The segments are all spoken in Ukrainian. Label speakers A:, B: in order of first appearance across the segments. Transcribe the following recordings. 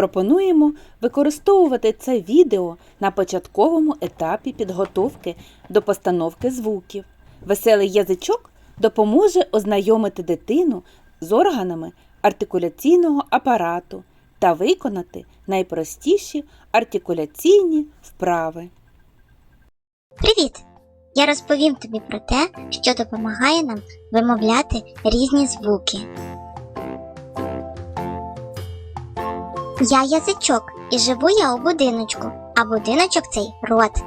A: Пропонуємо використовувати це відео на початковому етапі підготовки до постановки звуків. Веселий язичок допоможе ознайомити дитину з органами артикуляційного апарату та виконати найпростіші артикуляційні вправи.
B: Привіт! Я розповім тобі про те, що допомагає нам вимовляти різні звуки. Я язичок і живу я у будиночку, а будиночок цей рот.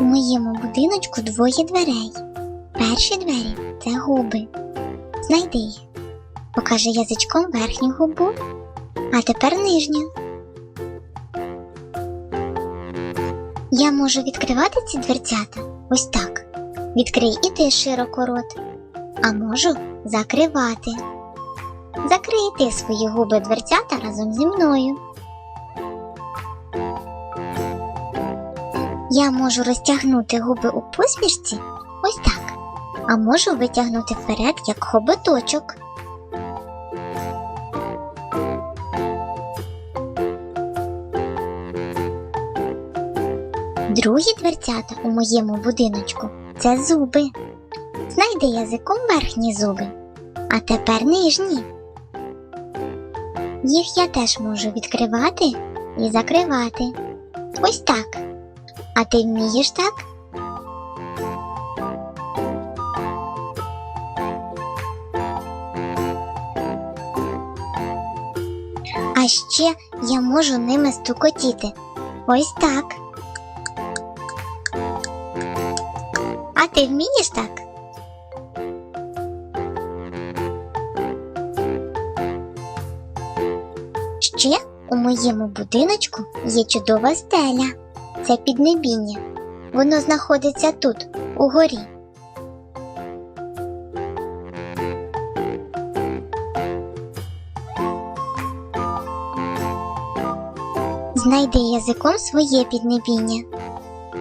B: У моєму будиночку двоє дверей. Перші двері це губи. Знайди їх. Покажи язичком верхню губу, а тепер нижню. Я можу відкривати ці дверцята ось так. Відкрий і ти широко рот. А можу закривати. Закрий і ти свої губи дверцята разом зі мною. Я можу розтягнути губи у посмішці ось так. А можу витягнути вперед, як хоботочок. Другі дверцята у моєму будиночку це зуби. Знайди язиком верхні зуби, а тепер нижні. Їх я теж можу відкривати і закривати. Ось так. А ти вмієш так? А ще я можу ними стукотіти. Ось так. А ти вмієш так? Ще у моєму будиночку є чудова стеля. Це піднебіння. Воно знаходиться тут, угорі. Знайди язиком своє піднебіння.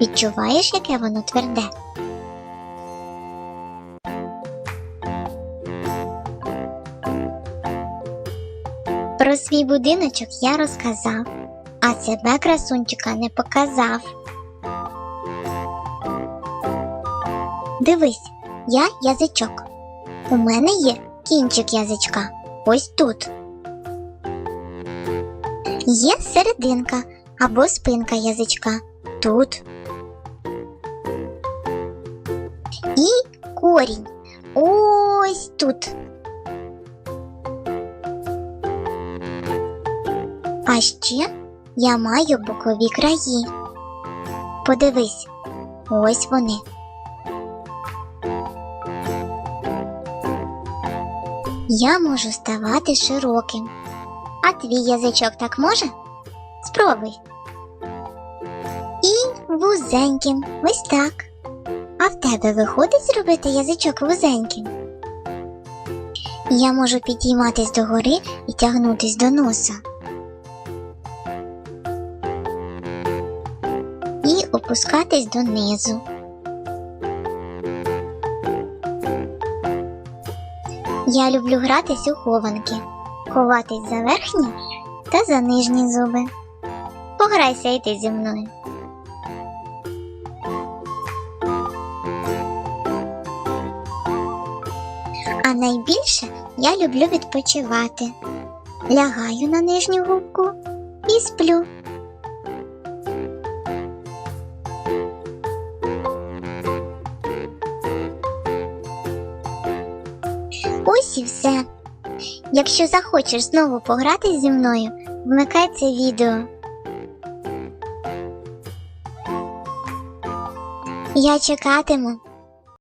B: Відчуваєш, яке воно тверде? Про свій будиночок я розказав, а себе красунчика не показав. Дивись, я язичок. У мене є кінчик язичка. Ось тут. Є серединка або спинка язичка. Тут. І корінь. Ось тут. А ще я маю бокові краї. Подивись, ось вони. Я можу ставати широким. А твій язичок так може? Спробуй. І вузеньким. Ось так. А в тебе виходить зробити язичок вузеньким? Я можу підійматись догори і тягнутись до носа. І опускатись донизу. Я люблю гратись у хованки, ховатись за верхні та за нижні зуби. Пограйся і ти зі мною. А найбільше я люблю відпочивати. Лягаю на нижню губку і сплю. Ось і все. Якщо захочеш знову пограти зі мною, вмикай це відео. Я чекатиму.